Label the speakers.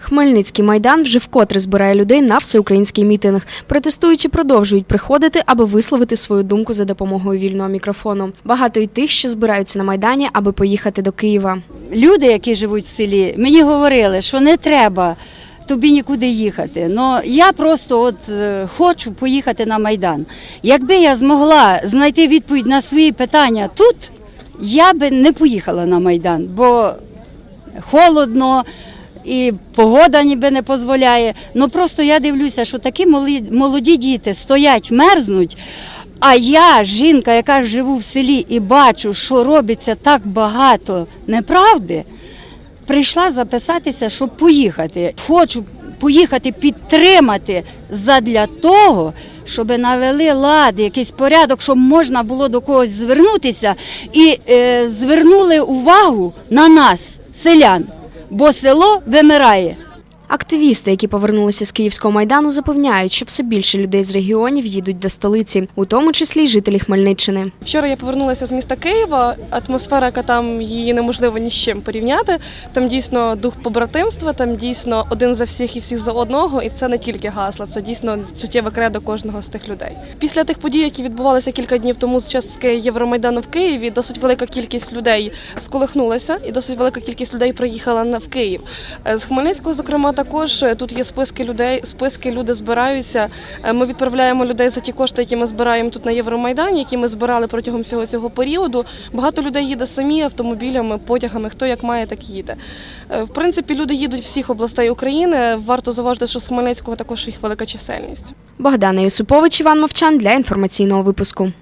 Speaker 1: Хмельницький майдан вже вкотре збирає людей на всеукраїнський мітинг. Протестуючі продовжують приходити, аби висловити свою думку за допомогою вільного мікрофону. Багато й тих, що збираються на майдані, аби поїхати до Києва.
Speaker 2: люди, які живуть в селі, мені говорили, що не треба тобі нікуди їхати. Ну я просто от е, хочу поїхати на майдан. Якби я змогла знайти відповідь на свої питання тут, я би не поїхала на майдан, бо холодно. І погода ніби не дозволяє. Ну просто я дивлюся, що такі молоді, діти стоять, мерзнуть. А я, жінка, яка живу в селі і бачу, що робиться так багато неправди, прийшла записатися, щоб поїхати. Хочу поїхати підтримати задля того, щоб навели лад, якийсь порядок, щоб можна було до когось звернутися і е, звернули увагу на нас, селян, бо село вимирає.
Speaker 1: Активісти, які повернулися з Київського майдану, запевняють, що все більше людей з регіонів їдуть до столиці, у тому числі й жителі Хмельниччини.
Speaker 3: Вчора я повернулася з міста Києва. Атмосфера, яка там її неможливо ні з чим порівняти. Там дійсно дух побратимства, там дійсно один за всіх і всіх за одного. І це не тільки гасла, це дійсно життєве кредо кожного з тих людей. Після тих подій, які відбувалися кілька днів тому з частки Євромайдану в Києві, досить велика кількість людей сколихнулася, і досить велика кількість людей приїхала в Київ. Е, З Хмельницького, зокрема, також е, тут є списки людей. Списки люди збираються. Е, Ми відправляємо людей за ті кошти, які ми збираємо тут на Євромайдані, які ми збирали протягом всього цього періоду. Багато людей їде самі автомобілями, потягами. Хто як має, так їде. Е, В принципі, люди їдуть всіх областей України. Варто зауважити, що з також їх велика чисельність.
Speaker 1: Богдана Юсупович, Іван Мовчан для інформаційного випуску.